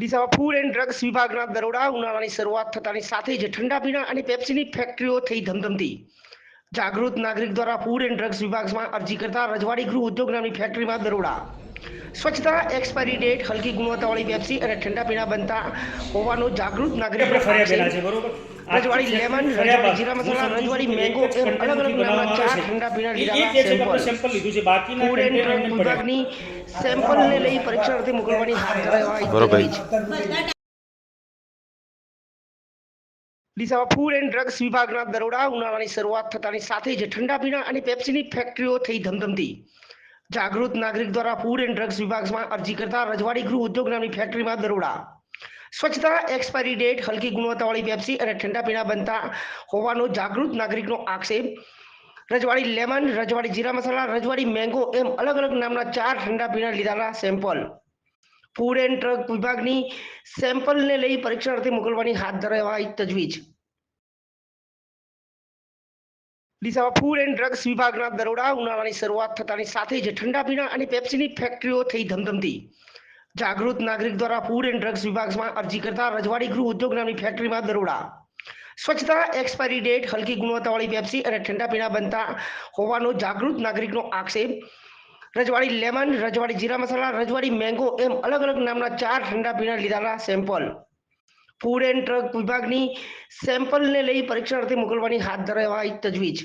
ડીસામાં food and drugs વિભાગના દરોડા ઉનાળાની શરૂઆત થતાની સાથે જ ઠંડા પીણા અને પેપ્સીની ફેક્ટરીઓ થઈ ધમધમતી. જાગૃત નાગરિક દ્વારા ફૂડ એન્ડ ડ્રગ્સ વિભાગમાં અરજી કરતા રજવાડી ગૃહ ઉદ્યોગ નામની ફેક્ટરીમાં દરોડા. સ્વચ્છતા એક્સપાયરી ડેટ હલકી ગુણવત્તાવાળી પેપ્સી અને ઠંડા પીણા બનતા હોવાનો જાગૃત નાગરિક ફરિયાદ છે બરોબર? રજવાડી લેમન રજવાડી જીરા મસાલા રજવાડી મેંગો એમ અલગ અલગ નામના ચાર ઠંડા પીણા લીધા જે છે કે આપણે સેમ્પલ સેમ્પલ લીધું છે. બાકીના ફૂડ એન્ડ container ડ્રગ એમને પડ્યા. વિભાગની સેમ્પલને લઈ પરીક્ષણ મોકલવાની હાથ ધરાઈ બરોબર. ડીસામાં ફૂડ એન્ડ ડ્રગ્સ વિભાગના દરોડા ઉનાળાની શરૂઆત થતાની સાથે જ ઠંડા પીણા અને પેપ્સીની ફેક્ટરીઓ થઈ ધમધમતી. જાગૃત નાગરિક દ્વારા ફૂડ એન્ડ ડ્રગ્સ વિભાગમાં અરજી કરતા રજવાડી ગૃહ ઉદ્યોગ નામની ફેક્ટરીમાં દરોડા. સ્વચ્છતા એક્સપાયરી ડેટ હલકી ગુણવત્તાવાળી પેપ્સી અને ઠંડા પીણા બનતા હોવાનો જાગૃત નાગરિકનો આક્ષેપ. રજવાડી લેમન રજવાડી જીરા મસાલા, રજવાડી મેંગો એમ અલગ અલગ નામના ચાર ઠંડા પીણા લીધાના સેમ્પલ ફૂડ એન્ડ ડ્રગ વિભાગની સેમ્પલને લઈ પરીક્ષણાર્થે મોકલવાની હાથ ધરાઈ તજવીજ. ડીસામાં ફૂડ એન્ડ ડ્રગ્સ વિભાગના દરોડા ઉનાળાની શરૂઆત થતાની સાથે જ ઠંડા પીણા અને પેપ્સીની ફેક્ટરીઓ થઈ ધમધમતી. જાગૃત નાગરિક દ્વારા ફૂડ એન્ડ ડ્રગ્સ વિભાગમાં અરજી કરતા રજવાડી ગૃહ ઉદ્યોગ નામની ફેક્ટરીમાં દરોડા. સ્વચ્છતા એક્સપાયરી ડેટ હલકી ગુણવત્તાવાળી પેપ્સી અને ઠંડા પીણા બનતા હોવાનો જાગૃત નાગરિકનો આક્ષેપ. રજવાડી લેમન રજવાડી જીરા મસાલા, રજવાડી મેંગો એમ અલગ અલગ નામના ચાર ઠંડા પીણા લીધાના સેમ્પલ ફૂડ એન્ડ ડ્રગ વિભાગની સેમ્પલને લઈ પરીક્ષણાર્થે મોકલવાની હાથ ધરાવવા તજવીજ.